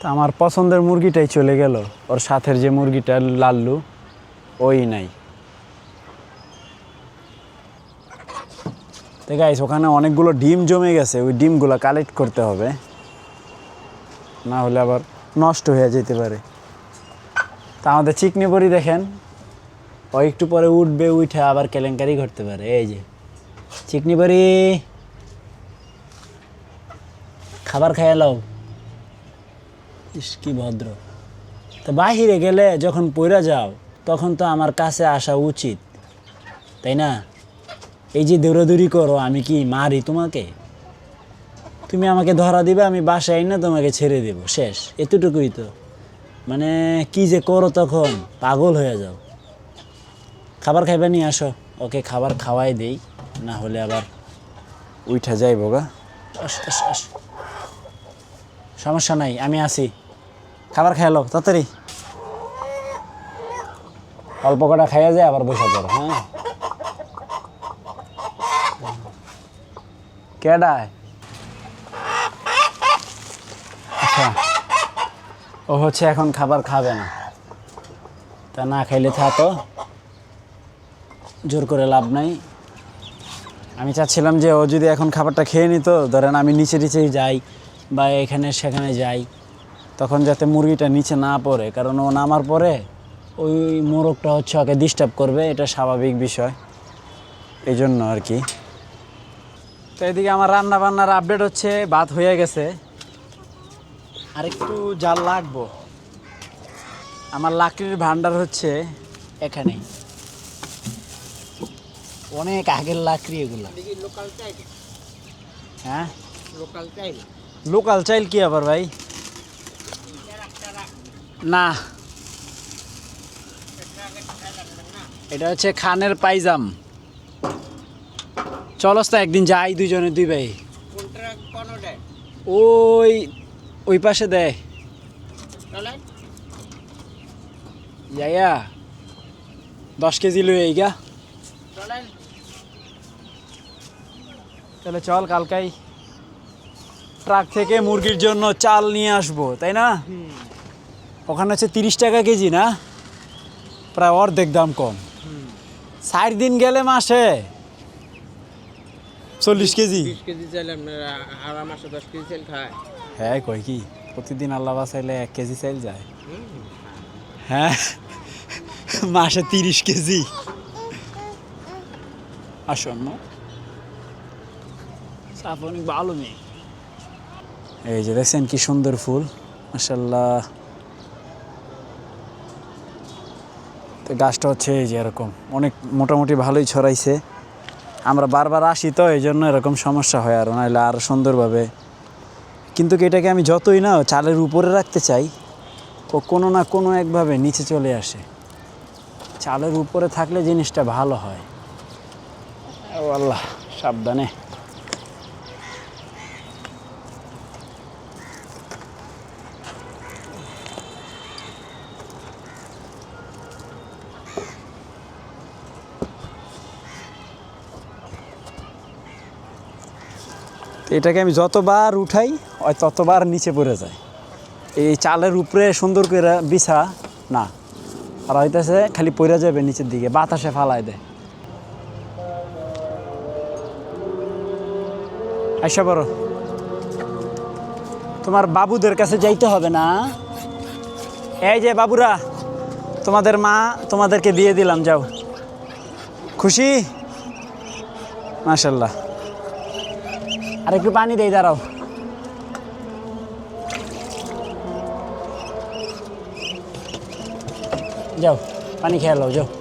তা আমার পছন্দের মুরগিটাই চলে গেল। ওর সাথের যে মুরগিটা লাল্লু, ওই নাই। তো ওখানে অনেকগুলো ডিম জমে গেছে, ওই ডিমগুলো কালেক্ট করতে হবে। না হলে আবার নষ্ট হয়ে যেতে পারে। তা আমাদের চিকনি বড়ি দেখেন। ও একটু পরে উঠবে, উঠে আবার কেলেঙ্কারি ঘটতে পারে। এই যে, চিকনি বড়ি। খাবার খাইয়া লাও। ইস কি ভদ্র। তো বাহিরে গেলে যখন পইরা যাও তখন তো আমার কাছে আসা উচিত। তাই না? এই যে দৌড়াদৌড়ি করো আমি কি মারি তোমাকে? তুমি আমাকে ধরা দিবে আমি বাসায় না তোমাকে ছেড়ে দেব শেষ এতটুকুই তো। মানে কি যে করো তখন পাগল হয়ে যাও। খাবার খাইবে নিয়ে আসো। ওকে খাবার খাওয়াই দেই না হলে আবার উঠা যাইব গা। আস আস আস। সমস্যা নাই আমি আছি। খাবার খাইলো তাড়াতাড়ি। অল্প কটা খাইয়া যায়, আবার বসে পড়ো হ্যাঁ। কেডায়? আচ্ছা ও হচ্ছে এখন খাবার খাবে না। তা না খাইলে থাকো। জোর করে লাভ নাই। আমি চাচ্ছিলাম যে ও যদি এখন খাবারটা খেয়ে নিত, ধরেন আমি নিচে নিচেই যাই বা এখানে সেখানে যাই তখন যাতে মুরগিটা নিচে না পড়ে কারণ ও নামার পরে ওই মোরগটা হচ্ছে ওকে ডিস্টার্ব করবে এটা স্বাভাবিক বিষয়। এই জন্য আর কি। তো এদিকে আমার রান্না বান্নার আপডেট হচ্ছে ভাত হয়ে গেছে। আর একটু জাল লাগবো। আমার লাকড়ির ভান্ডার হচ্ছে এখানে। অনেক আগের লাকড়ি এগুলা। হ্যাঁ? লোকাল চাই লোকাল চাইল কি আবার ভাই? না। এটা হচ্ছে খানের পাইজাম। চলস তো একদিন যাই দুজনে দুই ভাই। ওই ওই পাশে দেয় যাইয়া দশ কেজি লই এই গা তাহলে চল কালকাই। ট্রাক থেকে মুরগির জন্য চাল নিয়ে আসব, তাই না? ওখানে হচ্ছে তিরিশ টাকা কেজি না? প্রায় অর্ধেক দাম কম। ষাট দিন গেলে মাসে চল্লিশ কেজি। হ্যাঁ কই কি? প্রতিদিন আল্লাহ বাসাইলে এক কেজি চাইল যায়। হ্যাঁ? মাসে তিরিশ কেজি। আসন্ন অনেক ভালো মেয়ে। এই যে দেখছেন কি সুন্দর ফুল। মাসাল্লাহ তো গাছটা হচ্ছে এই যে এরকম। অনেক মোটামুটি ভালোই ছড়াইছে। আমরা বারবার আসি তো, এই জন্য এরকম সমস্যা হয় আর, নাহলে আরও সুন্দরভাবে। কিন্তু এটাকে আমি যতই না চালের উপরে রাখতে চাই, ও কোনো না কোনো একভাবে নিচে চলে আসে। চালের উপরে থাকলে জিনিসটা ভালো হয়। ও আল্লাহ, সাবধানে। এটাকে আমি যতবার উঠাই, ওই ততবার নিচে পড়ে যায়। এই চালের উপরে সুন্দর করে বিছা, না। আর হইতেছে খালি পড়ে যাবে নিচের দিকে, বাতাসে ফালাই দেয়। আইসা বড় তোমার বাবুদের কাছে যাইতে হবে না। এই যে বাবুরা, তোমাদের মা তোমাদেরকে দিয়ে দিলাম, যাও। খুশি? মাশাল্লাহ। আর একটু পানি দেই দাঁড়াও। যাও পানি খেয়ে লও যাও।